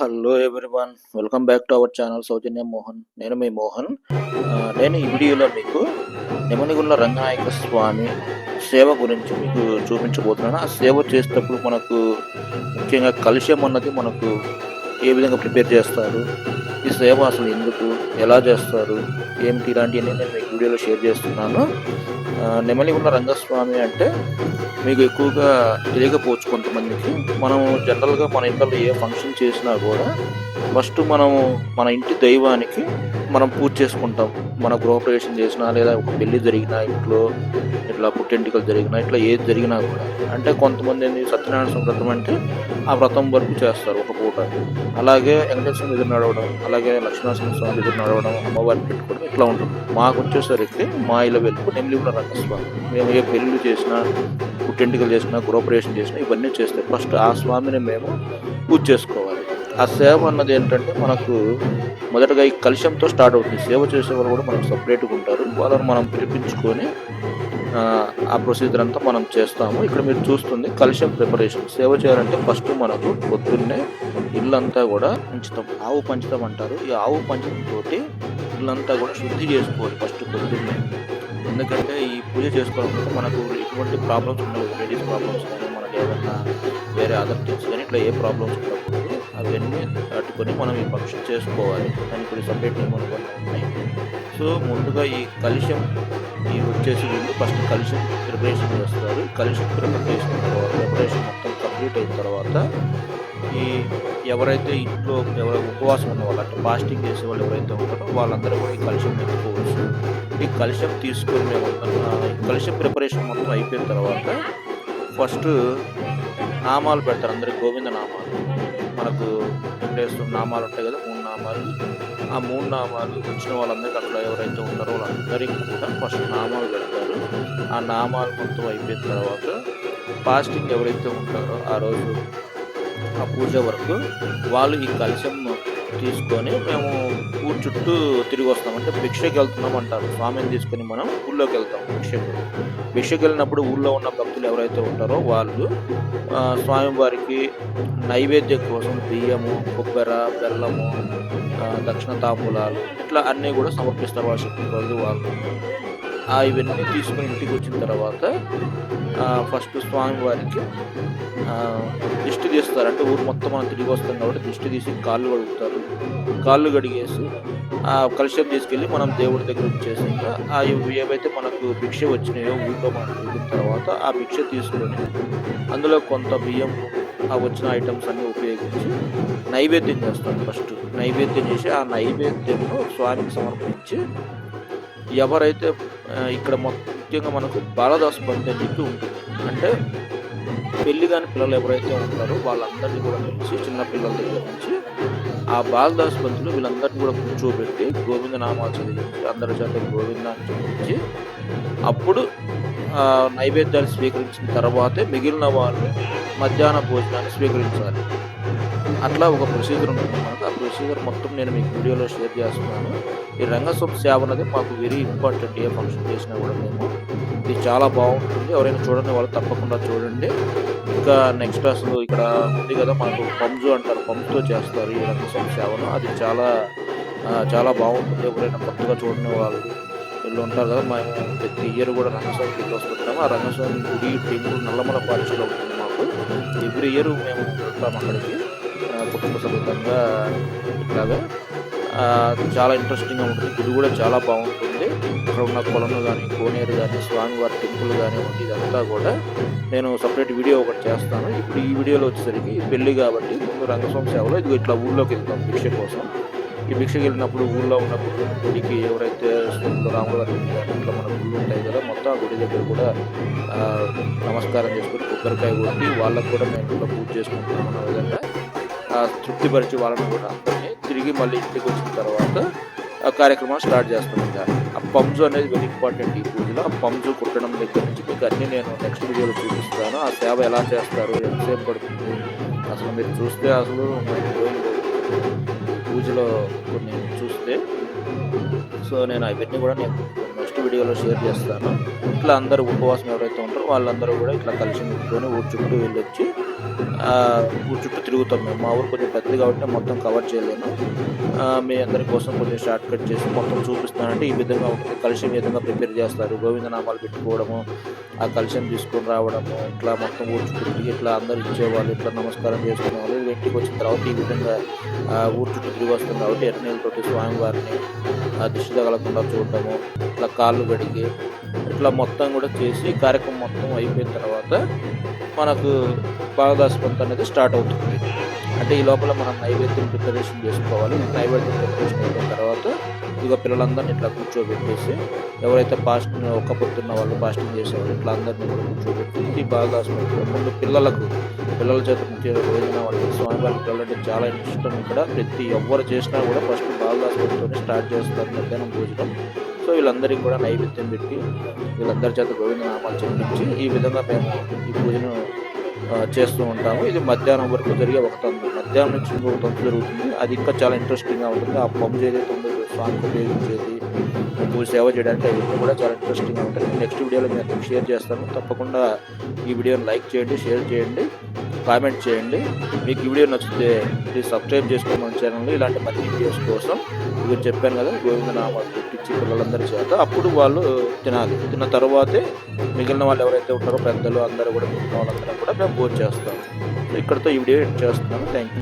Hello everyone welcome back to our channel Soujanya Mohan నేను మీ మోహన్. నేను ఈ వీడియోలో మీకు నెమలిగుల్ల రంగనాయక స్వామి సేవ గురించి మీకు చూపించబోతున్నాను. ఆ సేవ చేసేటప్పుడు మనకు ముఖ్యంగా కలుష్యం అన్నది మనకు ఏ విధంగా ప్రిపేర్ చేస్తారు? ఈ సేవ అసలు ఎందుకు? ఎలా చేస్తారు? ఏమిటి ఇలాంటివన్నీ నేను మీకు వీడియోలో షేర్ చేస్తున్నాను. నెమలి ఉన్న రంగస్వామి అంటే మీకు ఎక్కువగా తెలియకపోవచ్చు కొంతమందికి. మనం జనరల్గా మన ఇంట్లో ఏ ఫంక్షన్ చేసినా కూడా ఫస్ట్ మనము మన ఇంటి దైవానికి మనం పూజ చేసుకుంటాం. మన గృహప్రవేశం చేసినా లేదా ఒక పెళ్ళి జరిగినా ఇంట్లో ఇట్లా పుట్టెంటికలు జరిగినా ఇట్లా ఏది జరిగినా కూడా. అంటే కొంతమంది ఏంది సత్యనారాయణ స్వామి వ్రతం అంటే ఆ వ్రతం వరకు చేస్తారు ఒక పూట. అలాగే వెంకటేశ్వరం ఎదురు నడవడం అలాగే లక్ష్మీనరసింహ స్వామి ఎదురు నడవడం అమ్మవారిని పెట్టుకోవడం ఇట్లా ఉంటుంది మాకు వచ్చేసరికి మా ఇళ్ళ వెలుపు నెమ్మిలి రంగస్వామి మేము ఏ పెళ్ళిళ్ళు చేసినా పుట్టెంటికలు చేసినా గృహప్రవేశం చేసినా ఇవన్నీ చేస్తే ఫస్ట్ ఆ స్వామిని మేము పూజ చేసుకోవాలి. ఆ సేవ అన్నది ఏంటంటే మనకు మొదటగా ఈ కలుషంతో స్టార్ట్ అవుతుంది. సేవ చేసే వాళ్ళు కూడా మనకు సపరేట్గా ఉంటారు. వాళ్ళని మనం పిలిపించుకొని ఆ, ప్రొసీజర్ అంతా మనం చేస్తాము. ఇక్కడ మీరు చూస్తుంది కలుషం ప్రిపరేషన్. సేవ చేయాలంటే ఫస్ట్ మనకు పొద్దున్నే ఇల్లంతా కూడా పంచుతాం. ఆవు పంచుతాం అంటారు. ఈ ఆవు పంచడంతో ఇల్లంతా కూడా శుద్ధి చేసుకోవాలి ఫస్ట్ పొద్దున్నే. ఎందుకంటే ఈ పూజ చేసుకోవడం మనకు ఎటువంటి ప్రాబ్లమ్స్ ఉండవు. లేడీస్ ప్రాబ్లమ్స్ కానీ మనకి ఏదైనా వేరే అదర్ థింగ్స్ కానీ ఇట్లా ఏ ప్రాబ్లమ్స్ ఉండకూడదు అవన్నీ కట్టుకొని మనం ఈ ఫంక్షన్ చేసుకోవాలి. దానికి ఇప్పుడు సపరేట్ నియమాలు కొన్ని ఉన్నాయి. సో ముందుగా ఈ కలుషం ఈ వచ్చేసి వీళ్ళు ఫస్ట్ కలుషం ప్రిపరేషన్ చేస్తారు. కలుషం ప్రిపరేషన్ తర్వాత ప్రిపరేషన్ మొత్తం కంప్లీట్ అయిన తర్వాత ఈ ఎవరైతే ఇంట్లో ఎవరు ఉపవాసం ఉన్న వాళ్ళు అంటే ఫాస్టింగ్ చేసే వాళ్ళు ఎవరైతే ఉంటారో వాళ్ళందరూ కూడా ఈ కలుషం పెట్టుకోవచ్చు ఈ కలుషం తీసుకొని మేము కలుషం ప్రిపరేషన్ మొత్తం అయిపోయిన తర్వాత ఫస్ట్ నామాలు పెడతారు అందరికి గోవింద నామాలు. మనకు వెంకటేశ్వర నామాలు ఉంటాయి కదా మూడు నామాలు. ఆ మూడు నామాలు వచ్చిన వాళ్ళందరికీ అక్కడ ఎవరైతే ఉంటారో వాళ్ళందరికీ కూడా ఫస్ట్ నామాలు పెడతారు. ఆ నామాలు మొత్తం అయిపోయిన తర్వాత ఫాస్టింగ్ ఎవరైతే ఉంటారో ఆ రోజు ఆ పూజ వరకు వాళ్ళు ఈ కలశం తీసుకొని మేము ఊరు చుట్టూ తిరిగి వస్తాం. అంటే భిక్షకి వెళ్తున్నాం అంటారు. స్వామిని తీసుకొని మనం ఊళ్ళోకి వెళ్తాం భిక్షకు. భిక్షకు వెళ్ళినప్పుడు ఊళ్ళో ఉన్న భక్తులు ఎవరైతే ఉంటారో వాళ్ళు స్వామివారికి నైవేద్యం కోసం బియ్యము కొబ్బెర బెల్లము దక్షిణ తాంబూలాలు ఇట్లా అన్నీ కూడా సమర్పిస్తారు. వాళ్ళ శక్తి వాళ్ళు. ఇవన్నీ తీసుకుని ఇంటికి వచ్చిన తర్వాత ఫస్ట్ స్వామి వారికి దిష్టి తీస్తారు. అంటే ఊరు మొత్తం మనం తిరిగి వస్తాం కాబట్టి దిష్టి తీసి కాళ్ళు కడుగుతారు. కాళ్ళు కడిగేసి ఆ కలుషం తీసుకెళ్ళి మనం దేవుడి దగ్గర వచ్చేసాక ఆ ఏవైతే మనకు భిక్ష వచ్చినాయో ఊళ్ళో మనం తిరిగిన తర్వాత ఆ భిక్ష తీసుకుని అందులో కొంత బియ్యం ఆ వచ్చిన ఐటమ్స్ అన్ని ఉపయోగించి నైవేద్యం చేస్తాం ఫస్ట్. నైవేద్యం చేసి ఆ నైవేద్యంలో స్వామికి సమర్పించి ఎవరైతే ఇక్కడ ముఖ్యంగా మనకు బాలదాస్ బంతి అని చెప్పి ఉంటుంది. అంటే పెళ్ళి కాని పిల్లలు ఎవరైతే ఉంటారో వాళ్ళందరినీ కూడా పిలిచి చిన్న పిల్లల దగ్గర నుంచి ఆ బాలదాస్ పంతులు వీళ్ళందరినీ కూడా కూర్చోబెట్టి గోవింద నామాలు చదివించి అందరి చేత గోవింద అని చూపించి అప్పుడు నైవేద్యాన్ని నైవేద్యాలు స్వీకరించిన తర్వాతే మిగిలిన వాళ్ళు మధ్యాహ్న భోజనాన్ని స్వీకరించాలి. అట్లా ఒక ప్రొసీజర్ ఉంటుంది మనకు. ఆ ప్రొసీజర్ మొత్తం నేను మీకు వీడియోలో షేర్ చేస్తున్నాను. ఈ రంగస్వామి సేవ అనేది మాకు వెరీ ఇంపార్టెంట్ ఏ ఫంక్షన్ చేసినా కూడా మేము ఇది చాలా బాగుంటుంది. ఎవరైనా చూడండి వాళ్ళు తప్పకుండా చూడండి. ఇంకా నెక్స్ట్ అసలు ఇక్కడ ఉంది కదా మనకు పంజు అంటారు. పంజుతో చేస్తారు ఈ రంగస్వామి సేవను. అది చాలా చాలా బాగుంటుంది. ఎవరైనా కొత్తగా చూడని వాళ్ళు వీళ్ళు ఉంటారు కదా మేము ప్రతి ఇయర్ కూడా రంగస్వామి గుడికి వస్తుంటాము ఆ రంగస్వామి గుడి టెంపుల్ నల్లమల పాలసీలో ఉంటుంది మాకు. ఎవ్రీ ఇయర్ మేము వెళ్తాం అక్కడికి. కుటుంబ సమేతంగా ఇలాగా చాలా ఇంట్రెస్టింగ్గా ఉంటుంది. గుడి కూడా చాలా బాగుంటుంది. అక్కడ ఉన్న కొలను కానీ కోనేరు కానీ స్వామివారి టెంపుల్ కానివ్వండి ఇదంతా కూడా నేను సపరేట్ వీడియో ఒకటి చేస్తాను. ఇప్పుడు ఈ వీడియోలో వచ్చేసరికి పెళ్ళి కాబట్టి ముందు రంగస్వామి సేవలో ఇది ఇట్లా ఊళ్ళోకి వెళ్తాం భిక్ష కోసం. ఈ భిక్షకి వెళ్ళినప్పుడు ఊళ్ళో ఉన్నప్పుడు గుడికి ఎవరైతే స్వాములు రాములు ఇట్లా మన గుళ్ళు ఉంటాయి కదా మొత్తం ఆ గుడి దగ్గర కూడా నమస్కారం చేసుకుని కొబ్బరికాయ కొట్టి వాళ్ళకు కూడా మేము ఇట్లా పూజ చేసుకుంటున్నాం అన్న విధంగా తృప్తిపరిచి వాళ్ళని కూడా తిరిగి మళ్ళీ ఇంటికి వచ్చిన తర్వాత ఆ కార్యక్రమం స్టార్ట్ చేస్తాం ఆ పంజు అనేది వెరీ ఇంపార్టెంట్ ఈ పూజలో. ఆ పంజు కుట్టడం దగ్గర నుంచి మీకు అన్నీ నేను నెక్స్ట్ వీడియోలో చూపిస్తాను. ఆ సేవ ఎలా చేస్తారు ఎంతసేపు పడుతుంది? అసలు మీరు చూస్తే అసలు పూజలో కొన్ని చూస్తే సో నేను అవన్నీ కూడా నేను నెక్స్ట్ వీడియోలో షేర్ చేస్తాను. ఇట్లా అందరూ ఉపవాసం ఎవరైతే ఉంటారో వాళ్ళందరూ కూడా ఇట్లా కలిసి ముట్టుకొని ఊరు చుట్టూ వెళ్ళొచ్చి చుట్టూ తిరుగుతాం మేము. మా ఊరు కొంచెం పెద్దది కాబట్టి మొత్తం కవర్ చేయలేను. మీ అందరి కోసం కొంచెం షార్ట్ కట్ చేసి మొత్తం చూపిస్తానంటే ఈ విధంగా ఉంటుంది. కలుషం విధంగా ప్రిపేర్ చేస్తారు. గోవిందనామాలు పెట్టుకోవడము ఆ కలుషం తీసుకొని రావడము ఇట్లా మొత్తం ఊరు చుట్టూ తిరిగి ఇట్లా అందరు ఇచ్చేవాళ్ళు ఇట్లా నమస్కారం చేసుకునే వాళ్ళు. ఇంటికి వచ్చిన తర్వాత ఈ విధంగా ఊరు చుట్టూ తిరిగి వస్తుంది కాబట్టి ఎర్రనీళ్ళతోటి స్వామివారిని ఆ, దిష్టి తగలకుండా చూడటము ఇట్లా కాళ్ళు గడిగి ఇట్లా మొత్తం కూడా చేసి కార్యక్రమం మొత్తం అయిపోయిన తర్వాత మనకు భాగదాస్పంత అనేది స్టార్ట్ అవుతుంది. అంటే ఈ లోపల మనం నైవేద్యం ప్రిపరేషన్ చేసుకోవాలి. నైవేద్యం ప్రిపరేషన్ అయిపోయిన తర్వాత ఇక పిల్లలందరినీ ఇట్లా కూర్చోబెట్టేసి ఎవరైతే ఫాస్ట్ ఒక్క పొద్దున్న వాళ్ళు పాస్టింగ్ చేసేవాళ్ళు ఇట్లా అందరినీ కూడా కూర్చోబెట్టి ఈ భాగదాస్పంతో ముందు పిల్లలకు పిల్లల చేత ముఖ్యంగా వాళ్ళు వాళ్ళకి స్వామివారి పిల్లలంటే చాలా ఇష్టం ఇక్కడ. ప్రతి ఎవరు చేసినా కూడా ఫస్ట్ భాగదాస్పంతో స్టార్ట్ చేస్తారు మధ్యాహ్నం భోజనం. సో వీళ్ళందరికీ కూడా నైవేద్యం పెట్టి వీళ్ళందరి చేత గోవింద నామాలు చెప్పించి ఈ విధంగా మేము ఈ పూజను చేస్తూ ఉంటాము. ఇది మధ్యాహ్నం వరకు జరిగే ఒక తంతు. మధ్యాహ్నం నుంచి ఇంకొక తంతు జరుగుతుంది. అది ఇంకా చాలా ఇంట్రెస్టింగ్గా ఉంటుంది. ఆ పంపు ఏదైతే ఉందో స్వామికి ఉపయోగించేది పూజ సేవ చేయడానికి అవన్నీ కూడా చాలా ఇంట్రెస్టింగ్గా ఉంటుంది. నెక్స్ట్ వీడియోలో నేను షేర్ చేస్తాను. తప్పకుండా ఈ వీడియోని లైక్ చేయండి షేర్ చేయండి. కామెంట్ చేయండి. మీకు వీడియో నచ్చితే ప్లీజ్ సబ్స్క్రైబ్ చేసుకోండి మన ఛానల్ ఇలాంటి మంచి వీడియోస్ కోసం ఇవి చెప్పాను కదా గోవిందనామాలు పిచ్చి పిల్లలందరి చేత. అప్పుడు వాళ్ళు తినాలి. తిన్న తర్వాతే మిగిలిన వాళ్ళు ఎవరైతే ఉంటారో పెద్దలు అందరూ కూడా మిగిలిన వాళ్ళందరూ కూడా మేము భోజనం చేస్తాం. ఇక్కడితో ఈ వీడియో ఎడ్ చేస్తున్నాను. Thank you